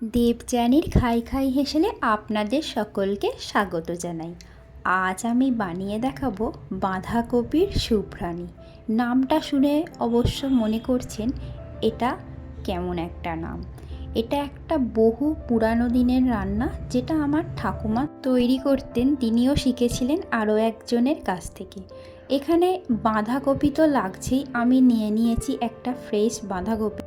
দেবযানীর খাই খাই হেসেলে আপনাদের সকলকে স্বাগত জানাই। আজ আমি বানিয়ে দেখাবো বাঁধাকপির সুপ্রাণী নামটা শুনে অবশ্য মনে করছেন, এটা কেমন একটা নাম। এটা একটা বহু পুরানো দিনের রান্না যেটা আমার ঠাকুমা তৈরি করতেন, তিনিও শিখেছিলেন আরও একজনের কাছ থেকে। এখানে বাঁধাকপি তো লাগছেই, আমি নিয়ে নিয়েছি একটা ফ্রেশ বাঁধাকপি।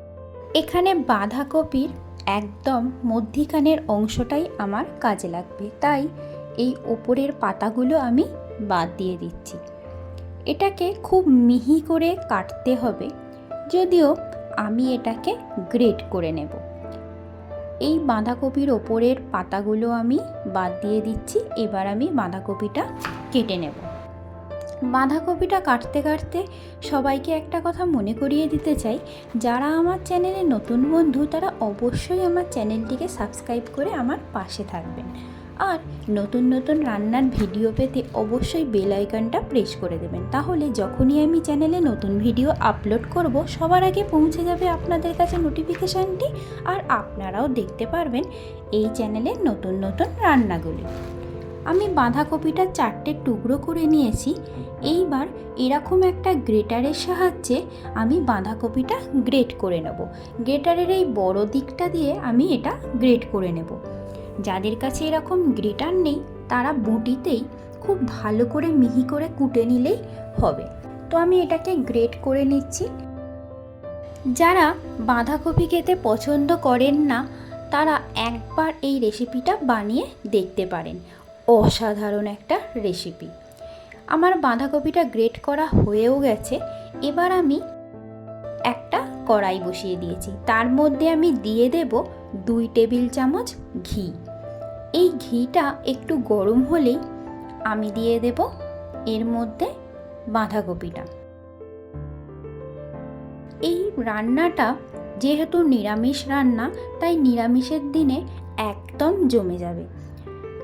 এখানে বাঁধাকপির একদম মধ্যিখানের অংশটাই আমার কাজে লাগবে। তাই এই ওপরের পাতাগুলো আমি বাদ দিয়ে দিচ্ছি। এটাকে খুব মিহি করে কাটতে হবে, যদিও আমি এটাকে গ্রেট করে নেব। এই বাঁধাকপির ওপরের পাতাগুলো আমি বাদ দিয়ে দিচ্ছি, এবার আমি বাঁধাকপিটা কেটে নেব। বাঁধাকপিটা কাটতে কাটতে সবাইকে একটা কথা মনে করিয়ে দিতে চাই। যারা আমার চ্যানেলে নতুন বন্ধু, তারা অবশ্যই আমার চ্যানেলটিকে সাবস্ক্রাইব করে আমার পাশে থাকবেন। আর নতুন নতুন রান্নার ভিডিও পেতে অবশ্যই বেল আইকনটা প্রেস করে দেবেন। তাহলে যখনই আমি চ্যানেলে নতুন ভিডিও আপলোড করব, সবার আগে পৌঁছে যাবে আপনাদের কাছে নোটিফিকেশানটি আর আপনারাও দেখতে পারবেন এই চ্যানেলের নতুন নতুন রান্নাগুলি। আমি বাঁধাকপিটা চারটে টুকরো করে নিয়েছি। এইবার এরকম একটা গ্রেটারের সাহায্যে আমি বাঁধাকপিটা গ্রেট করে নেব। গ্রেটারের এই বড় দিকটা দিয়ে আমি এটা গ্রেট করে নেব। যাদের কাছে এরকম গ্রেটার নেই, তারা বটিতেই খুব ভালো করে মিহি করে কুটে নিলেই হবে। তো আমি এটাকে গ্রেট করে নিচ্ছি। যারা বাঁধাকপি খেতে পছন্দ করেন না, তারা একবার এই রেসিপিটা বানিয়ে দেখতে পারেন। অসাধারণ একটা রেসিপি। আমার বাঁধাকপিটা গ্রেট করা হয়েও গেছে, এবার আমি একটা কড়াই বসিয়ে দিয়েছি। তার মধ্যে আমি দিয়ে দেব দুই টেবিল চামচ ঘি। এই ঘিটা একটু গরম হলেই আমি দিয়ে দেব এর মধ্যে বাঁধাকপিটা। এই রান্নাটা যেহেতু নিরামিষ রান্না, তাই নিরামিষের দিনে একদম জমে যাবে।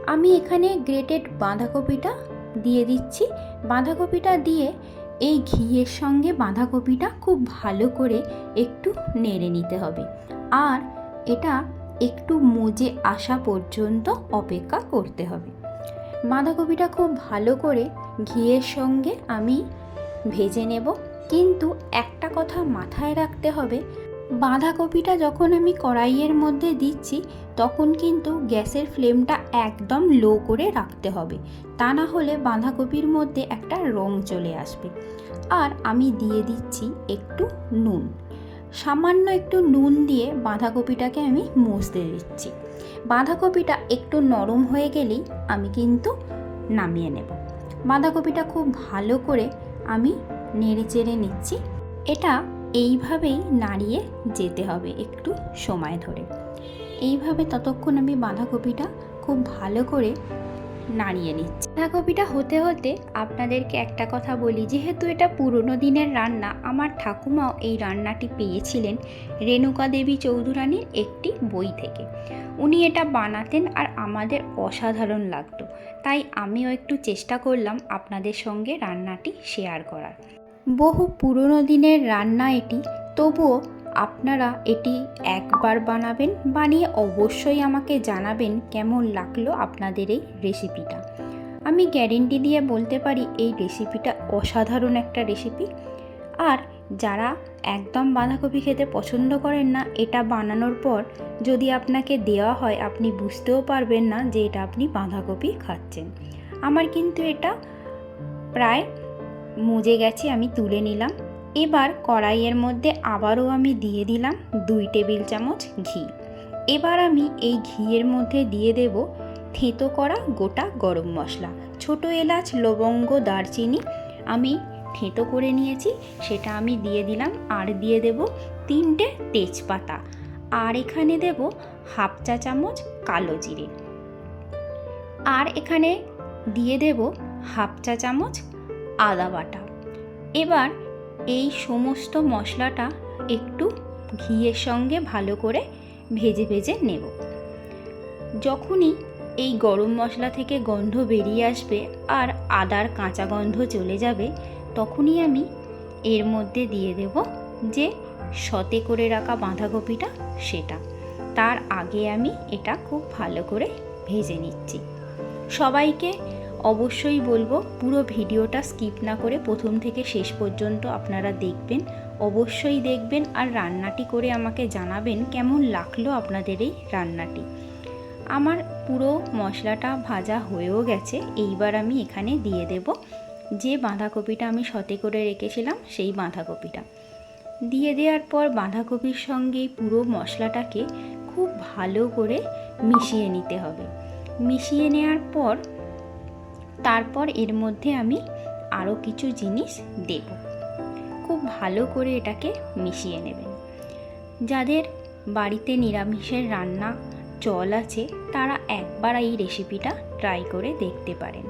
আমি এখানে গ্রেটেড বাঁধাকপিটা দিয়ে দিচ্ছি। বাঁধাকপিটা দিয়ে এই ঘিয়ের সঙ্গে বাঁধাকপিটা খুব ভালো করে একটু নেড়ে নিতে হবে। আর এটা একটু মজে আসা পর্যন্ত অপেক্ষা করতে হবে। বাঁধাকপিটা খুব ভালো করে ঘিয়ের সঙ্গে আমি ভেজে নেব। কিন্তু একটা কথা মাথায় রাখতে হবে বাঁধাকপিটা যখন আমি কড়াইয়ের মধ্যে দিচ্ছি, তখন কিন্তু গ্যাসের ফ্লেমটা একদম লো করে রাখতে হবে। তা না হলে বাঁধাকপির মধ্যে একটা রং চলে আসবে। আর আমি দিয়ে দিচ্ছি একটু নুন। সামান্য একটু নুন দিয়ে বাঁধাকপিটাকে আমি মুছতে দিচ্ছি। বাঁধাকপিটা একটু নরম হয়ে গেলেই আমি কিন্তু নামিয়ে নেব। বাঁধাকপিটা খুব ভালো করে আমি নেড়ে চেড়ে নিচ্ছি। এটা এইভাবেই নাড়িয়ে যেতে হবে একটু সময় ধরে। এইভাবে ততক্ষণ আমি বাঁধাকপিটা খুব ভালো করে নাড়িয়ে নিচ্ছি। বাঁধাকপিটা হতে হতে আপনাদেরকে একটা কথা বলি, যেহেতু এটা পুরনো দিনের রান্না, আমার ঠাকুমাও এই রান্নাটি পেয়েছিলেন রেণুকা দেবী চৌধুরানীর একটি বই থেকে। উনি এটা বানাতেন আর আমাদের অসাধারণ লাগতো। তাই আমিও একটু চেষ্টা করলাম আপনাদের সঙ্গে রান্নাটি শেয়ার করার। বহু পুরনো দিনের রান্না এটি, তবুও আপনারা এটি একবার বানাবেন, বানিয়ে অবশ্যই আমাকে জানাবেন কেমন লাগল আপনাদের এই রেসিপিটা আমি গ্যারেন্টি দিয়ে বলতে পারি, এই রেসিপিটা অসাধারণ একটা রেসিপি আর যারা একদম বাঁধাকপি খেতে পছন্দ করেন না, এটা বানানোর পর যদি আপনাকে দেওয়া হয়, আপনি বুঝতেও পারবেন না যে এটা আপনি বাঁধাকপি খাচ্ছেন। আমার কিন্তু এটা প্রায় মুজে গেছে, আমি তুলে নিলাম। এবার কড়াইয়ের মধ্যে আবারও আমি দিয়ে দিলাম দুই টেবিল চামচ ঘি। এবার আমি এই ঘিয়ের মধ্যে দিয়ে দেব থেঁতো করা গোটা গরম মশলা। ছোট এলাচ, লবঙ্গ, দারচিনি আমি থেঁতো করে নিয়েছি, সেটা আমি দিয়ে দিলাম আর দিয়ে দেব তিনটে তেজপাতা। আর এখানে দেব হাফ চা চামচ কালো জিরে। আর এখানে দিয়ে দেব হাফ চা চামচ আদা বাটা। এবার এই সমস্ত মশলাটা একটু ঘিয়ের সঙ্গে ভালো করে ভেজে ভেজে নেব। যখনই এই গরম মশলা থেকে গন্ধ বেরিয়ে আসবে আর আদার কাঁচা গন্ধ চলে যাবে, তখনই আমি এর মধ্যে দিয়ে দেব যে সতে করে রাখা বাঁধাকপিটা সেটা। তার আগে আমি এটা খুব ভালো করে ভেজে নিচ্ছি। সবাইকে অবশ্যই বলব, পুরো ভিডিওটা স্কিপ না করে প্রথম থেকে শেষ পর্যন্ত আপনারা দেখবেন, অবশ্যই দেখবেন আর রান্নাটি করে আমাকে জানাবেন কেমন লাগল আপনাদের এই রান্নাটি। আমার পুরো মশলাটা ভাজা হয়েও গেছে, এইবার আমি এখানে দিয়ে দেব যে বাঁধাকপিটা আমি সতে করে রেখেছিলাম, সেই বাঁধাকপিটা। দিয়ে দেওয়ার পর বাঁধাকপির সঙ্গে পুরো মশলাটাকে খুব ভালো করে মিশিয়ে নিতে হবে। মিশিয়ে নেওয়ার পর তারপর এর মধ্যে আমি আরও কিছু জিনিস দেব। খুব ভালো করে এটাকে মিশিয়ে নেবেন। যাদের বাড়িতে নিরামিষের রান্না চল আছে, তারা একবার এই রেসিপিটা ট্রাই করে দেখতে পারেন।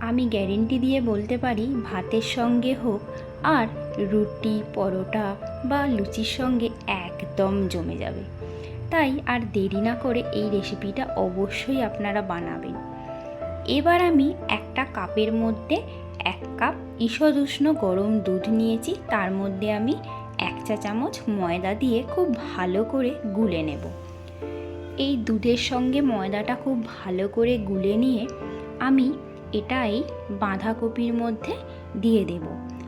আমি গ্যারেন্টি দিয়ে বলতে পারি, ভাতের সঙ্গে হোক আর রুটি, পরোটা বা লুচির সঙ্গে একদম জমে যাবে। তাই আর দেরি না করে এই রেসিপিটা অবশ্যই আপনারা বানাবেন। এবার আমি একটা কাপের মধ্যে এক কাপ ঈষদুষ্ণ গরম দুধ নিয়েছি। তার মধ্যে আমি এক চা চামচ ময়দা দিয়ে খুব ভালো করে গুলে নেব। এই দুধের সঙ্গে ময়দাটা খুব ভালো করে গুলে নিয়ে আমি এটাই বাঁধাকপির মধ্যে দিয়ে দেব।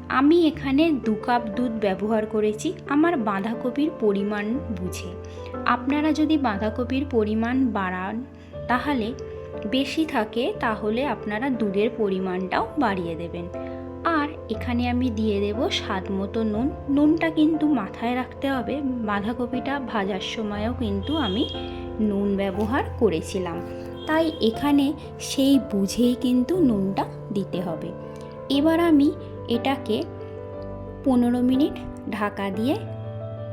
আমি এখানে দু কাপ দুধ ব্যবহার করেছি। আমার বাঁধাকপির পরিমাণ বুঝে। আপনারা যদি বাঁধাকপির পরিমাণ বাড়ান, তাহলে বেশি থাকে তাহলে আপনারা দুধের পরিমাণটাও বাড়িয়ে দেবেন। আর এখানে আমি দিয়ে দেব স্বাদ মতো নুন। নুনটা কিন্তু মাথায় রাখতে হবে। বাঁধাকপিটা ভাজার সময়ও কিন্তু আমি নুন ব্যবহার করেছিলাম। তাই এখানে সেই বুঝেই কিন্তু নুনটা দিতে হবে। এবার আমি এটাকে পনেরো মিনিট ঢাকা দিয়ে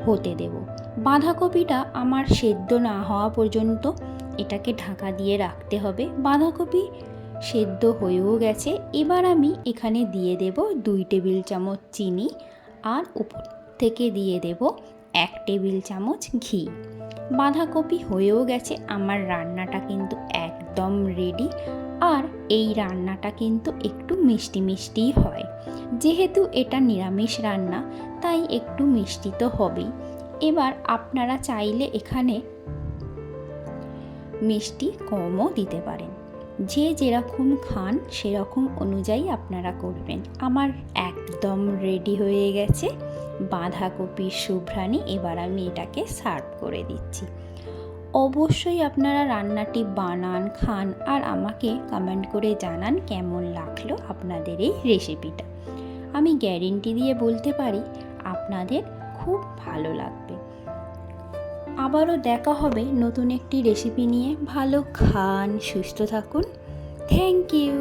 হতে দেব। বাঁধাকপিটা আমার সেদ্ধ না হওয়া পর্যন্ত এটাকে ঢাকা দিয়ে রাখতে হবে। বাঁধাকপি সেদ্ধ হয়েও গেছে। এবার আমি এখানে দিয়ে দেব দুই টেবিল চামচ চিনি আর উপর থেকে দিয়ে দেব এক টেবিল চামচ ঘি। বাঁধাকপি হয়েও গেছে। আমার রান্নাটা কিন্তু একদম রেডি আর এই রান্নাটা কিন্তু একটু মিষ্টি মিষ্টিই হয়। যেহেতু এটা নিরামিষ রান্না, তাই একটু মিষ্টি তো হবেই। এবার আপনারা চাইলে এখানে মিষ্টি কমও দিতে পারেন। যে যেরকম খান, সেরকম অনুযায়ী আপনারা করবেন। আমার একদম রেডি হয়ে গেছে। বাঁধাকপির শুভ্রাণী এবার আমি এটাকে সার্ভ করে দিচ্ছি। অবশ্যই আপনারা রান্নাটি বানান, খান আর আমাকে কমেন্ট করে জানান কেমন লাগল আপনাদের এই রেসিপিটা। আমি গ্যারেন্টি দিয়ে বলতে পারি, আপনাদের খুব ভালো লাগবে। আবারও দেখা হবে নতুন একটি রেসিপি নিয়ে। ভালো খান সুস্থ থাকুন। Thank you